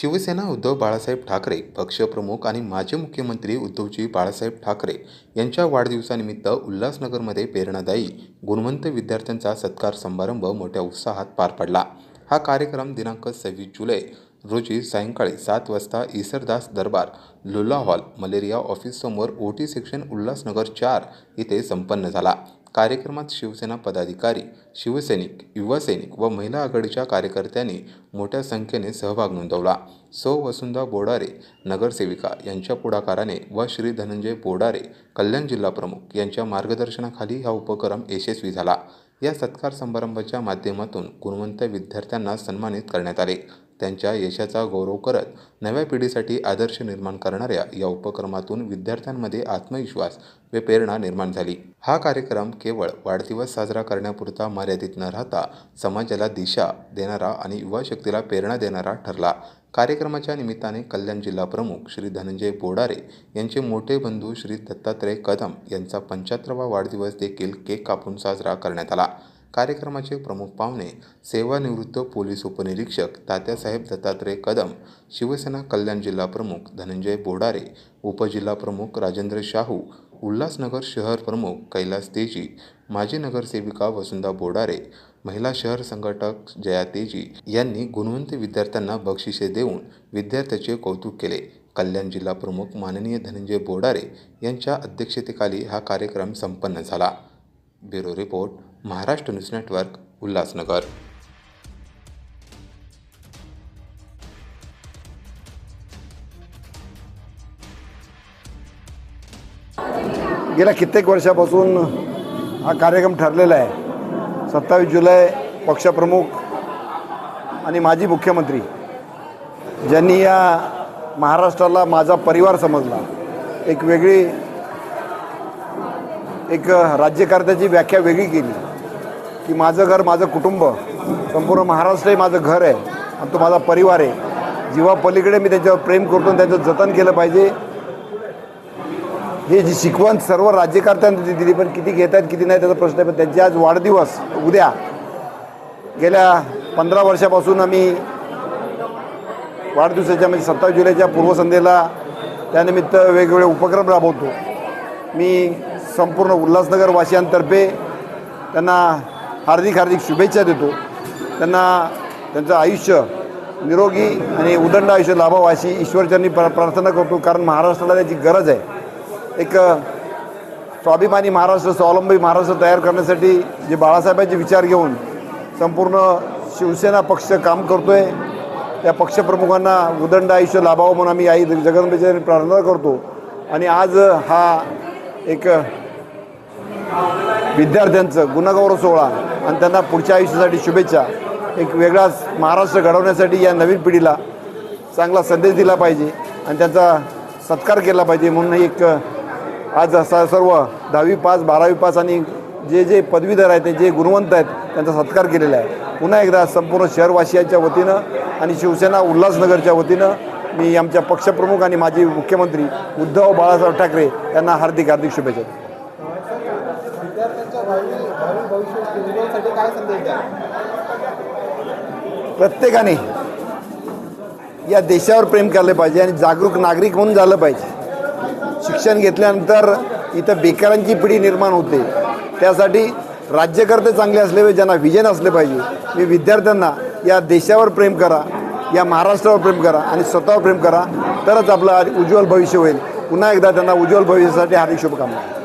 शिवसेना उद्धव बाळासाहेब ठाकरे पक्षप्रमुख आणि माजी मुख्यमंत्री उद्धवजी बाळासाहेब ठाकरे यांच्या वाढदिवसानिमित्त उल्हासनगरमध्ये प्रेरणादायी गुणवंत विद्यार्थ्यांचा सत्कार समारंभ मोठ्या उत्साहात पार पडला. हा कार्यक्रम दिनांक सव्वीस जुलै रोजी सायंकाळी सात वाजता ईसरदास दरबार लुला हॉल मलेरिया ऑफिससमोर ओ टी सेक्शन उल्हासनगर चार इथे संपन्न झाला. कार्यक्रमात शिवसेना पदाधिकारी शिवसैनिक युवासैनिक व महिला आघाडीच्या कार्यकर्त्यांनी मोठ्या संख्येने सहभाग नोंदवला. सौ वसुंधा बोडारे नगरसेविका यांच्या पुढाकाराने व श्री धनंजय बोडारे कल्याण जिल्हा प्रमुख यांच्या मार्गदर्शनाखाली हा उपक्रम यशस्वी झाला. या सत्कार समारंभाच्या माध्यमातून गुणवंत विद्यार्थ्यांना सन्मानित करण्यात आले. त्यांच्या यशाचा गौरव करत नव्या पिढीसाठी आदर्श निर्माण करणाऱ्या या उपक्रमातून विद्यार्थ्यांमध्ये आत्मविश्वास व प्रेरणा निर्माण झाली. हा कार्यक्रम केवळ वाढदिवस साजरा करण्यापुरता मर्यादित न राहता समाजाला दिशा देणारा आणि युवा शक्तीला प्रेरणा देणारा ठरला. कार्यक्रमाच्या निमित्ताने कल्याण जिल्हा प्रमुख श्री धनंजय बोडारे यांचे मोठे बंधू श्री दत्तात्रय कदम यांचा पंच्याहत्तरावा वाढदिवस देखील केक कापून साजरा करण्यात आला. कार्यक्रमाचे प्रमुख पाहुणे सेवानिवृत्त पोलीस उपनिरीक्षक तात्यासाहेब दत्तात्रय कदम शिवसेना कल्याण जिल्हा प्रमुख धनंजय बोडारे उपजिल्हा प्रमुख राजेंद्र शाहू उल्हासनगर शहर प्रमुख कैलास तेजी माजी नगरसेविका वसुंधा बोडारे महिला शहर संघटक जया तेजी यांनी गुणवंत विद्यार्थ्यांना बक्षिसे देऊन विद्यार्थ्याचे कौतुक केले. कल्याण जिल्हा प्रमुख माननीय धनंजय बोडारे यांच्या अध्यक्षतेखाली हा कार्यक्रम संपन्न झाला. Bureau report. Maharashtra news network Ulhasnagar. गेल्या कित्येक वर्षापासून हा कार्यक्रम ठरलेला आहे. सत्तावीस जुलै पक्षप्रमुख आणि माजी मुख्यमंत्री ज्यांनी या महाराष्ट्राला माझा परिवार समजला. एक वेगळी एक राज्यकर्त्याची व्याख्या वेगळी केली. की माझं घर माझं कुटुंब संपूर्ण महाराष्ट्र हे माझं घर आहे आणि तो माझा परिवार आहे. जीवा पलीकडे मी त्याच्यावर प्रेम करतो आणि त्याचं जतन केलं पाहिजे हे जी शिकवण सर्व राज्यकर्त्यांनी दिली पण किती घेत आहेत किती नाही त्याचा प्रश्न आहे. पण त्यांचे आज वाढदिवस उद्या गेल्या पंधरा वर्षापासून आम्ही वाढदिवसाच्या म्हणजे सत्तावीस जुलैच्या पूर्वसंध्येला त्यानिमित्त वेगवेगळे उपक्रम राबवतो. मी संपूर्ण उल्हासनगर वासियांतर्फे त्यांना हार्दिक हार्दिक शुभेच्छा देतो. त्यांना त्यांचं आयुष्य निरोगी आणि उदंड आयुष्य लाभावं अशी ईश्वरचरणी प्र प्रार्थना करतो. कारण महाराष्ट्राला त्याची गरज आहे. एक स्वाभिमानी महाराष्ट्र स्वावलंबी महाराष्ट्र तयार करण्यासाठी जे बाळासाहेबांचे विचार घेऊन संपूर्ण शिवसेना पक्ष काम करतो आहे त्या पक्षप्रमुखांना उदंड आयुष्य लाभावं म्हणून आम्ही आई जगदंबेच्या प्रार्थना करतो. आणि आज हा एक विद्यार्थ्यांचं गुणगौरव सोहळा आणि त्यांना पुढच्या आयुष्यासाठी शुभेच्छा. एक वेगळाच महाराष्ट्र घडवण्यासाठी या नवीन पिढीला चांगला संदेश दिला पाहिजे आणि त्यांचा सत्कार केला पाहिजे म्हणून एक आज असा सर्व दहावी पास बारावी पास आणि जे जे पदवीधर आहेत ते जे गुणवंत आहेत त्यांचा सत्कार केलेला आहे. पुन्हा एकदा संपूर्ण शहरवासियांच्या वतीनं आणि शिवसेना उल्हासनगरच्या वतीनं मी आमच्या पक्षप्रमुख आणि माजी मुख्यमंत्री उद्धव बाळासाहेब ठाकरे यांना हार्दिक हार्दिक शुभेच्छा विद्यार्थ्यांच्या भावी भावी भविष्य उज्ज्वलसाठी काय संदेश द्या प्रत्येकाने या देशावर प्रेम केलं पाहिजे आणि जागरूक नागरिक म्हणून झालं पाहिजे. शिक्षण घेतल्यानंतर इथं बेकारांची पिढी निर्माण होते. त्यासाठी राज्यकर्ते चांगले असले पाहिजे ज्यांना विजन असले पाहिजे. मी विद्यार्थ्यांना या देशावर प्रेम करा या महाराष्ट्रावर प्रेम करा आणि स्वतःवर प्रेम करा तरच आपलं उज्ज्वल भविष्य होईल. पुन्हा एकदा त्यांना उज्ज्वल भविष्यासाठी हार्दिक शुभकामना.